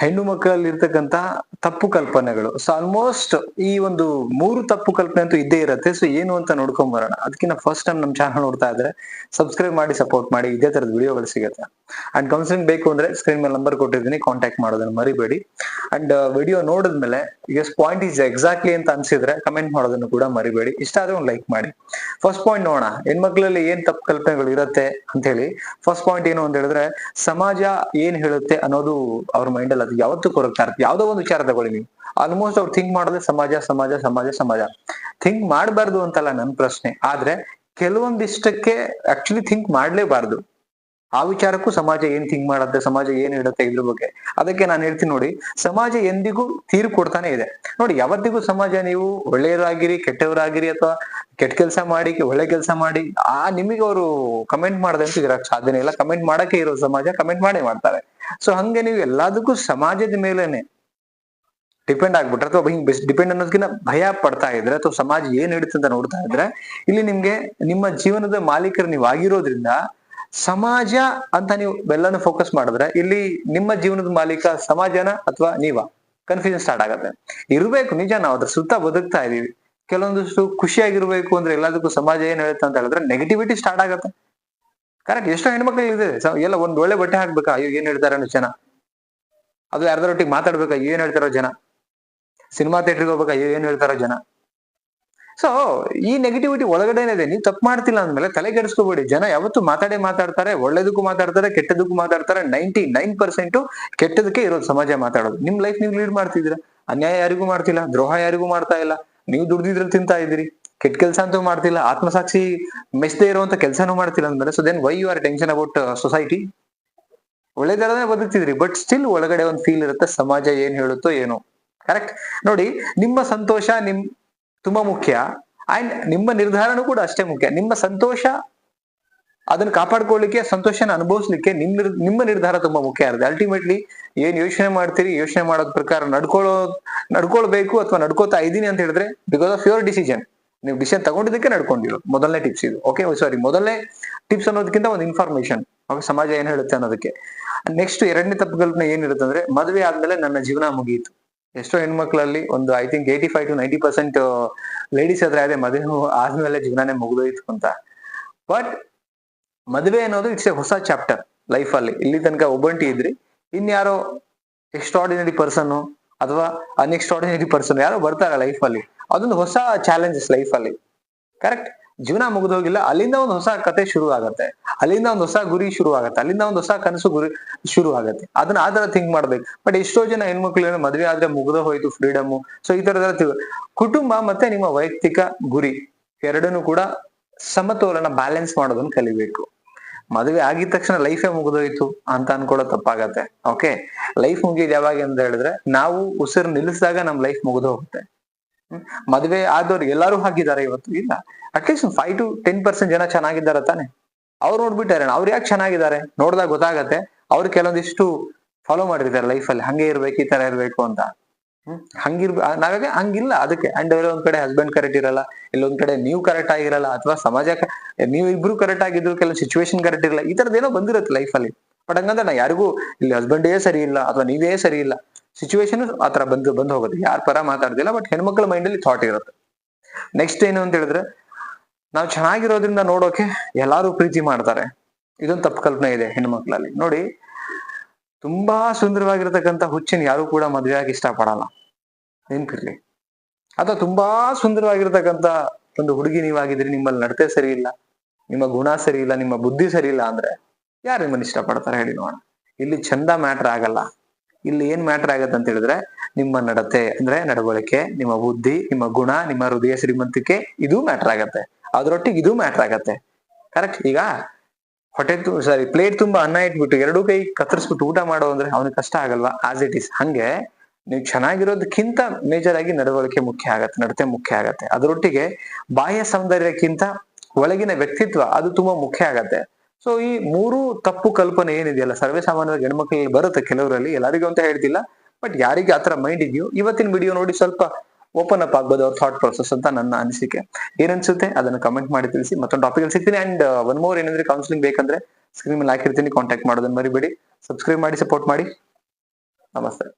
ಹೆಣ್ಣು ಮಕ್ಕಳಲ್ಲಿ ಇರ್ತಕ್ಕಂತ ತಪ್ಪು ಕಲ್ಪನೆಗಳು. ಸೊ ಆಲ್ಮೋಸ್ಟ್ ಈ ಒಂದು ಮೂರು ತಪ್ಪು ಕಲ್ಪನೆ ಅಂತೂ ಇದ್ದೇ ಇರುತ್ತೆ. ಸೊ ಏನು ಅಂತ ನೋಡ್ಕೊಂಡ್ ಬರೋಣ. ಅದಕ್ಕಿಂತ ಫಸ್ಟ್ ಟೈಮ್ ನಮ್ಮ ಚಾನಲ್ ನೋಡ್ತಾ ಇದ್ರೆ ಸಬ್ಸ್ಕ್ರೈಬ್ ಮಾಡಿ ಸಪೋರ್ಟ್ ಮಾಡಿ, ಇದೇ ತರದ ವಿಡಿಯೋಗಳು ಸಿಗುತ್ತೆ. ಅಂಡ್ ಕೌನ್ಸಿಲಿಂಗ್ ಬೇಕು ಅಂದ್ರೆ ಸ್ಕ್ರೀನ್ ಮೇಲೆ ನಂಬರ್ ಕೊಟ್ಟಿದ್ದೀನಿ ಕಾಂಟ್ಯಾಕ್ಟ್ ಮಾಡೋದನ್ನ ಮರಿಬೇಡಿ. ಅಂಡ್ ವಿಡಿಯೋ ನೋಡಿದ್ಮೇಲೆ ಎಸ್ ಪಾಯಿಂಟ್ ಈಸ್ ಎಕ್ಸಾಕ್ಟ್ಲಿ ಅಂತ ಅನ್ಸಿದ್ರೆ ಕಮೆಂಟ್ ಮಾಡೋದನ್ನು ಕೂಡ ಮರಿಬೇಡಿ. ಇಷ್ಟ ಆದ್ರೆ ಒಂದು ಲೈಕ್ ಮಾಡಿ. ಫಸ್ಟ್ ಪಾಯಿಂಟ್ ನೋಡೋಣ. ಹೆಣ್ಮಕ್ಳಲ್ಲಿ ಏನ್ ತಪ್ಪು ಕಲ್ಪನೆಗಳು ಇರುತ್ತೆ ಅಂತ ಹೇಳಿ. ಫಸ್ಟ್ ಪಾಯಿಂಟ್ ಏನು ಅಂತ ಹೇಳಿದ್ರೆ, ಸಮಾಜ ಏನ್ ಹೇಳುತ್ತೆ ಅನ್ನೋದು ಅವ್ರ ಮೈಂಡ್ ಅಲ್ಲಿ ಯಾವತ್ತೂ ಕೊರಗ್ತಾ ಯಾವುದೋ ಯಾವ್ದೋ ಒಂದು ವಿಚಾರ ತಗೊಳ್ಳಿ ನೀವು. ಆಲ್ಮೋಸ್ಟ್ ಅವ್ರು ಥಿಂಕ್ ಮಾಡೋದೇ ಸಮಾಜ ಸಮಾಜ ಸಮಾಜ ಸಮಾಜ. ಥಿಂಕ್ ಮಾಡಬಾರ್ದು ಅಂತಲ್ಲ ನನ್ನ ಪ್ರಶ್ನೆ. ಆದ್ರೆ ಕೆಲವೊಂದಿಷ್ಟಕ್ಕೆ ಆಕ್ಚುಲಿ ಥಿಂಕ್ ಮಾಡ್ಲೇಬಾರ್ದು. ಆ ವಿಚಾರಕ್ಕೂ ಸಮಾಜ ಏನ್ ಥಿಂಕ್ ಮಾಡುತ್ತೆ, ಸಮಾಜ ಏನ್ ಹೇಳುತ್ತೆ ಇದ್ರ ಬಗ್ಗೆ. ಅದಕ್ಕೆ ನಾನು ಹೇಳ್ತೀನಿ ನೋಡಿ, ಸಮಾಜ ಎಂದಿಗೂ ತೀರು ಕೊಡ್ತಾನೆ ಇದೆ. ನೋಡಿ, ಯಾವತ್ತಿಗೂ ಸಮಾಜ ನೀವು ಒಳ್ಳೆಯವರಾಗಿರಿ ಕೆಟ್ಟವರಾಗಿರಿ ಅಥವಾ ಕೆಟ್ಟ ಕೆಲಸ ಮಾಡಿ, ಒಳ್ಳೆ ಕೆಲಸ ಮಾಡಿ, ಆ ನಿಮಗೆ ಅವರು ಕಮೆಂಟ್ ಮಾಡದಂತೂ ಇರಕ್ ಸಾಧ್ಯನೇ ಇಲ್ಲ ಕಮೆಂಟ್ ಮಾಡಕ್ಕೆ ಇರೋ ಸಮಾಜ ಕಮೆಂಟ್ ಮಾಡೇ ಮಾಡ್ತಾರೆ. ಸೊ ಹಂಗೆ ನೀವು ಎಲ್ಲದಕ್ಕೂ ಸಮಾಜದ ಮೇಲೇನೆ ಡಿಪೆಂಡ್ ಆಗ್ಬಿಟ್ರೆ, ಅಥವಾ ಹಿಂಗ್ ಡಿಪೆಂಡ್ ಅನ್ನೋದಕ್ಕಿಂತ ಭಯ ಪಡ್ತಾ ಇದ್ರೆ, ಅಥವಾ ಸಮಾಜ ಏನ್ ಹೇಳುತ್ತೆ ಅಂತ ನೋಡ್ತಾ ಇದ್ರೆ, ಇಲ್ಲಿ ನಿಮ್ಗೆ ನಿಮ್ಮ ಜೀವನದ ಮಾಲೀಕರು ನೀವು ಆಗಿರೋದ್ರಿಂದ, ಸಮಾಜ ಅಂತ ನೀವು ಎಲ್ಲಾನು ಫೋಕಸ್ ಮಾಡಿದ್ರೆ, ಇಲ್ಲಿ ನಿಮ್ಮ ಜೀವನದ ಮಾಲೀಕ ಸಮಾಜನ ಅಥವಾ ನೀವ ಕನ್ಫ್ಯೂಷನ್ ಸ್ಟಾರ್ಟ್ ಆಗತ್ತೆ. ಇರ್ಬೇಕು, ನಿಜ ನಾವು ಅದ್ರ ಸುತ್ತ ಬದುಕ್ತಾ ಇದೀವಿ. ಕೆಲವೊಂದಷ್ಟು ಖುಷಿಯಾಗಿರ್ಬೇಕು ಅಂದ್ರೆ ಎಲ್ಲದಕ್ಕೂ ಸಮಾಜ ಏನ್ ಹೇಳುತ್ತೆ ಅಂತ ಹೇಳಿದ್ರೆ ನೆಗೆಟಿವಿಟಿ ಸ್ಟಾರ್ಟ್ ಆಗತ್ತೆ. ಕರೆಕ್ಟ್ ಎಷ್ಟೋ ಹೆಣ್ಮಕ್ಳು ಇದೆ. ಎಲ್ಲ ಒಂದ್ ಒಳ್ಳೆ ಬಟ್ಟೆ ಹಾಕ್ಬೇಕಾ? ಅಯ್ಯೋ, ಏನ್ ಹೇಳ್ತಾರೆ ಅನ್ನೋ ಜನ. ಅದು ಯಾರ್ದಾರೊಟ್ಟಿಗೆ ಮಾತಾಡ್ಬೇಕಾ? ಏನ್ ಹೇಳ್ತಾರೋ ಜನ. ಸಿನಿಮಾ ಥಿಯೇಟರ್ಗೆ ಹೋಗ್ಬೇಕಾ? ಅಯ್ಯೋ, ಏನ್ ಹೇಳ್ತಾರೋ ಜನ. ಸೊ ಈ ನೆಗೆಟಿವಿಟಿ ಒಳಗಡೆನೆ ಇದೆ. ನೀವು ತಪ್ಪು ಮಾಡ್ತಿಲ್ಲ ಅಂದ್ಮೇಲೆ ತಲೆ ಕೆಡಿಸ್ಕೋಬೇಡಿ. ಜನ ಯಾವತ್ತು ಮಾತಾಡಿ ಮಾತಾಡ್ತಾರೆ, ಒಳ್ಳೇದಕ್ಕೂ ಮಾತಾಡ್ತಾರೆ ಕೆಟ್ಟದಕ್ಕೂ ಮಾತಾಡ್ತಾರೆ. ನೈಂಟಿ ನೈನ್ ಪರ್ಸೆಂಟ್ ಕೆಟ್ಟದಕ್ಕೆ ಇರೋದು ಸಮಾಜ ಮಾತಾಡೋದು. ನಿಮ್ ಲೈಫ್ ನೀವು ಲೀಡ್ ಮಾಡ್ತಿದ್ದೀರಾ. ಅನ್ಯಾಯ ಯಾರಿಗೂ ಮಾಡ್ತಿಲ್ಲ. ದ್ರೋಹ ಯಾರಿಗೂ ಮಾಡ್ತಾ ಇಲ್ಲ. ನೀವು ದುಡ್ದಿದ್ರಲ್ಲಿ ತಿಂತಾ ಇದ್ದೀರಿ. ಕೆಟ್ಟ ಕೆಲಸ ಅಂತೂ ಮಾಡ್ತಿಲ್ಲ. ಆತ್ಮಸಾಕ್ಷಿ ಮೆಚ್ಚದೆ ಇರುವಂತ ಕೆಲಸನೂ ಮಾಡ್ತಿಲ್ಲ ಅಂದ್ರೆ so then why you are tension about society ಒಳ್ಳೇದಾರದೇ ಬದುಕ್ತಿದ್ರಿ ಬಟ್ ಸ್ಟಿಲ್ ಒಳಗಡೆ ಒಂದು ಫೀಲ್ ಇರುತ್ತೆ, ಸಮಾಜ ಏನ್ ಹೇಳುತ್ತೋ ಏನೋ. ಕರೆಕ್ಟ್ ನೋಡಿ, ನಿಮ್ಮ ಸಂತೋಷ ನಿಮ್, ತುಂಬಾ ಮುಖ್ಯ. ಅಂಡ್ ನಿಮ್ಮ ನಿರ್ಧಾರನೂ ಕೂಡ ಅಷ್ಟೇ ಮುಖ್ಯ. ನಿಮ್ಮ ಸಂತೋಷ ಅದನ್ನ ಕಾಪಾಡ್ಕೊಳ್ಳಿಕ್ಕೆ, ಸಂತೋಷನ ಅನುಭವಿಸ್ಲಿಕ್ಕೆ ನಿಮ್ ನಿಮ್ಮ ನಿರ್ಧಾರ ತುಂಬಾ ಮುಖ್ಯ ಇರುತ್ತೆ. ಅಲ್ಟಿಮೇಟ್ಲಿ ಏನ್ ಯೋಚನೆ ಮಾಡ್ತೀರಿ, ಯೋಚನೆ ಮಾಡೋದ್ ಪ್ರಕಾರ ನಡ್ಕೊಳ್ಳೋ, ನಡ್ಕೊಳ್ಬೇಕು ಅಥವಾ ನಡ್ಕೋತಾ ಇದ್ದೀನಿ ಅಂತ ಹೇಳಿದ್ರೆ ಬಿಕಾಸ್ ಆಫ್ ಯುವರ್ ಡಿಸಿಷನ್ ನೀವು ಡಿಸಿಷನ್ ತಗೊಂಡಿದ್ದಕ್ಕೆ ನಡ್ಕೊಂಡಿರೋ, ಮೊದಲನೇ ಟಿಪ್ಸ್ ಇದು. ಓಕೆ ಸಾರಿ ಮೊದಲನೇ ಟಿಪ್ಸ್ ಅನ್ನೋದಕ್ಕಿಂತ ಒಂದು ಇನ್ಫಾರ್ಮೇಶನ್ ಸಮಾಜ ಏನ್ ಹೇಳುತ್ತೆ ಅನ್ನೋದಕ್ಕೆ. ನೆಕ್ಸ್ಟ್ ಎರಡನೇ ತಪ್ಪುಗಳನ್ನ ಏನಿರುತ್ತೆ ಅಂದ್ರೆ, ಮದುವೆ ಆದ್ಮೇಲೆ ನನ್ನ ಜೀವನ ಮುಗಿಯಿತು ಎಷ್ಟೋ ಹೆಣ್ಮಕ್ಳಲ್ಲಿ ಒಂದು I think eighty five to ninety percent ladies ಹತ್ರ ಇದೆ ಮದುವೆ ಆದ್ಮೇಲೆ ಜೀವನನೇ ಮುಗಿದೋಯ್ತು ಅಂತ. ಬಟ್ ಮದುವೆ ಅನ್ನೋದು ಇಟ್ಸ್ ಎ ಹೊಸ ಚಾಪ್ಟರ್ ಲೈಫ್ ಅಲ್ಲಿ. ಇಲ್ಲಿ ತನಕ ಒಬ್ಬಂಟಿ ಇದ್ರಿ. ಇನ್ಯಾರೋ ಎಕ್ಸ್ಟ್ರಾಡಿನರಿ ಪರ್ಸನ್ ಅಥವಾ ಅನ್ಎಕ್ಸ್ಟ್ರಾಡಿನರಿ ಪರ್ಸನ್ ಯಾರೋ ಬರ್ತಾರೆ ಲೈಫ್ ಅಲ್ಲಿ. ಅದೊಂದು ಹೊಸ ಚಾಲೆಂಜಸ್ ಲೈಫ್ ಅಲ್ಲಿ. ಕರೆಕ್ಟ್ ಜೀವನ ಮುಗಿದೋಗಿಲ್ಲ ಅಲ್ಲಿಂದ ಒಂದು ಹೊಸ ಕತೆ ಶುರು ಆಗತ್ತೆ. ಅಲ್ಲಿಂದ ಒಂದು ಹೊಸ ಗುರಿ ಶುರು ಆಗತ್ತೆ. ಅಲ್ಲಿಂದ ಒಂದು ಹೊಸ ಕನಸು ಗುರಿ ಶುರು ಆಗತ್ತೆ. ಅದನ್ನ ಆ ತರ ಥಿಂಕ್ ಮಾಡ್ಬೇಕು. ಬಟ್ ಎಷ್ಟೋ ಜನ ಹೆಣ್ಮಕ್ಳು ಮದ್ವೆ ಆದ್ರೆ ಮುಗ್ದ ಹೋಯ್ತು ಫ್ರೀಡಮ್ ಸೊ ಈ ತರದ ಕುಟುಂಬ ಮತ್ತೆ ನಿಮ್ಮ ವೈಯಕ್ತಿಕ ಗುರಿ ಎರಡನ್ನೂ ಕೂಡ ಸಮತೋಲನ ಬ್ಯಾಲೆನ್ಸ್ ಮಾಡೋದನ್ನ ಕಲಿಬೇಕು. ಮದುವೆ ಆಗಿದ ತಕ್ಷಣ ಲೈಫೇ ಮುಗಿದೋಯ್ತು ಅಂತ ಅನ್ಕೊಳ್ಳೋ ತಪ್ಪಾಗತ್ತೆ. ಓಕೆ ಲೈಫ್ ಮುಗಿದ್ ಯಾವಾಗ ಅಂತ ಹೇಳಿದ್ರೆ ನಾವು ಉಸಿರು ನಿಲ್ಲಿಸಿದಾಗ ನಮ್ ಲೈಫ್ ಮುಗಿದು ಹೋಗುತ್ತೆ. ಮದುವೆ ಆದವ್ರು ಎಲ್ಲರೂ ಹಾಕಿದ್ದಾರೆ ಇವತ್ತು. ಇಲ್ಲ. At least five to ten percent ಜನ ಚೆನ್ನಾಗಿದ್ದಾರೆ ತಾನೆ. ಅವ್ರು ನೋಡ್ಬಿಟ್ಟಾರೆ, ಅವ್ರು ಯಾಕೆ ಚೆನ್ನಾಗಿದ್ದಾರೆ? ನೋಡಿದಾಗ ಗೊತ್ತಾಗತ್ತೆ. ಅವ್ರು ಕೆಲವೊಂದಿಷ್ಟು ಫಾಲೋ ಮಾಡಿರ್ತಾರೆ ಲೈಫಲ್ಲಿ ಹಂಗೆ ಇರ್ಬೇಕು, ಈ ತರ ಇರ್ಬೇಕು ಅಂತ. ಹ್ಮ್ ಹಂಗಿರ್ ನಾವಾಗ ಹಂಗಿಲ್ಲ. ಅದಕ್ಕೆ ಅಂಡ್ ಒಂದ್ ಕಡೆ ಹಸ್ಬೆಂಡ್ ಕರೆಕ್ಟ್ ಇರಲ್ಲ ಇಲ್ಲೊಂದ್ ಕಡೆ ನೀವು ಕರೆಕ್ಟ್ ಆಗಿರಲ್ಲ, ಅಥವಾ ಸಮಾಜ ನೀವು ಇಬ್ರು ಕರೆಕ್ಟ್ ಆಗಿದ್ರು, ಕೆಲವು ಸಿಚುವೇಶನ್ ಕರೆಕ್ಟ್ ಇರಲ್ಲ, ಈ ತರದ್ ಏನೋ ಬಂದಿರುತ್ತೆ ಅಲ್ಲಿ. ಬಟ್ ಹಂಗಂದ್ರೆ ನಾ ಯಾರಿಗೂ, ಇಲ್ಲಿ ಹಸ್ಬೆಂಡೇ ಸರಿ ಇಲ್ಲ, ಅಥವಾ ನೀವೇ ಸರಿ ಇಲ್ಲ ಸಿಚುವೇಶನ್ ಆತರ ಬಂದು ಬಂದು ಹೋಗುತ್ತೆ ಯಾರ ಪರ ಮಾತಾಡ್ದಿಲ್ಲ ಬಟ್ ಹೆಣ್ಮಕ್ಳ ಮೈಂಡ್ ಅಲ್ಲಿ ಥಾಟ್ ಇರುತ್ತೆ. ನೆಕ್ಸ್ಟ್ ಏನು ಅಂತ ಹೇಳಿದ್ರೆ, ನಾವು ಚೆನ್ನಾಗಿರೋದ್ರಿಂದ ನೋಡೋಕೆ ಎಲ್ಲಾರು ಪ್ರೀತಿ ಮಾಡ್ತಾರೆ. ಇದೊಂದು ತಪ್ಪು ಕಲ್ಪನೆ ಇದೆ ಹೆಣ್ಮಕ್ಳಲ್ಲಿ. ನೋಡಿ ತುಂಬಾ ಸುಂದರವಾಗಿರ್ತಕ್ಕಂಥ ಹುಚ್ಚಿನ ಯಾರು ಕೂಡ ಮದುವೆ ಆಗಿ ಇಷ್ಟಪಡಲ್ಲ ನೆನ್ಪಿರ್ಲಿ ಅಥವಾ ತುಂಬಾ ಸುಂದರವಾಗಿರ್ತಕ್ಕಂಥ ಒಂದು ಹುಡುಗಿ ನೀವಾಗಿದ್ರಿ, ನಿಮ್ಮಲ್ಲಿ ನಡತೆ ಸರಿ ಇಲ್ಲ, ನಿಮ್ಮ ಗುಣ ಸರಿ ಇಲ್ಲ, ನಿಮ್ಮ ಬುದ್ಧಿ ಸರಿ ಇಲ್ಲ ಅಂದ್ರೆ ಯಾರು ನಿಮ್ಮನ್ನ ಇಷ್ಟಪಡ್ತಾರೆ ಹೇಳಿ ನೋಡೋಣ. ಇಲ್ಲಿ ಚಂದ ಮ್ಯಾಟರ್ ಆಗಲ್ಲ. ಇಲ್ಲಿ ಏನ್ ಮ್ಯಾಟ್ರ್ ಆಗತ್ತೆ ಅಂತ ಹೇಳಿದ್ರೆ, ನಿಮ್ಮ ನಡತೆ ಅಂದ್ರೆ ನಡವಳಿಕೆ, ನಿಮ್ಮ ಬುದ್ಧಿ, ನಿಮ್ಮ ಗುಣ, ನಿಮ್ಮ ಹೃದಯ ಶ್ರೀಮಂತಿಕೆ, ಇದು ಮ್ಯಾಟ್ರ್ ಆಗತ್ತೆ. ಅದ್ರೊಟ್ಟಿಗೆ ಇದು ಮ್ಯಾಟರ್ ಆಗತ್ತೆ. ಕರೆಕ್ಟ್? ಈಗ ಹೊಟ್ಟೆ ಸಾರಿ ಪ್ಲೇಟ್ ತುಂಬಾ ಅನ್ನ ಇಟ್ಬಿಟ್ಟು, ಎರಡೂ ಕೈ ಕತ್ತರಿಸ್ಬಿಟ್ಟು ಊಟ ಮಾಡೋ ಅಂದ್ರೆ ಅವನಿಗೆ ಕಷ್ಟ ಆಗಲ್ವಾ? ಆಸ್ ಇಟ್ ಇಸ್ ಹಂಗೆ, ನೀವು ಚೆನ್ನಾಗಿರೋದಕ್ಕಿಂತ ಮೇಜರ್ ಆಗಿ ನಡವಳಿಕೆ ಮುಖ್ಯ ಆಗತ್ತೆ, ನಡತೆ ಮುಖ್ಯ ಆಗತ್ತೆ. ಅದರೊಟ್ಟಿಗೆ ಬಾಹ್ಯ ಸೌಂದರ್ಯಕ್ಕಿಂತ ಒಳಗಿನ ವ್ಯಕ್ತಿತ್ವ ಅದು ತುಂಬಾ ಮುಖ್ಯ ಆಗತ್ತೆ. ಸೊ ಈ ಮೂರು ತಪ್ಪು ಕಲ್ಪನೆ ಏನಿದೆಯಲ್ಲ, ಸರ್ವೇ ಸಾಮಾನ್ಯವಾಗಿ ಹೆಣ್ಮಕ್ಳಿಗೆ ಬರುತ್ತೆ ಕೆಲವರಲ್ಲಿ, ಎಲ್ಲರಿಗೂ ಅಂತ ಹೇಳ್ತಿಲ್ಲ ಬಟ್ ಯಾರಿಗೆ ಆತರ ಮೈಂಡ್ ಇದೆಯೋ, ಇವತ್ತಿನ ವಿಡಿಯೋ ನೋಡಿ ಸ್ವಲ್ಪ ಓಪನ್ ಅಪ್ ಆಗ್ಬೋದು ಅವ್ರ ಥಾಟ್ ಪ್ರೊಸೆಸ್ ಅಂತ ನನ್ನ ಅನಿಸಿಕೆ. ಏನನ್ಸುತ್ತೆ? ಅದನ್ನ ಕಮೆಂಟ್ ಮಾಡಿ ತಿಳಿಸಿ. ಮತ್ತೊಂದು ಟಾಪಿಕ್ ಅಲ್ಲಿ ಸಿಗ್ತೀನಿ. ಅಂಡ್ ಒನ್ ಮೋರ್ ಏನಂದ್ರೆ ಕೌನ್ಸಿಲಿಂಗ್ ಬೇಕಂದ್ರೆ ಸ್ಕ್ರೀನ್ ಮೇಲೆ ಹಾಕಿರ್ತೀನಿ. ಕಾಂಟ್ಯಾಕ್ಟ್ ಮಾಡೋದನ್ನ ಮರಿಬೇಡಿ. ಸಬ್ಸ್ಕ್ರೈಬ್ ಮಾಡಿ ಸಪೋರ್ಟ್ ಮಾಡಿ. ನಮಸ್ತೆ.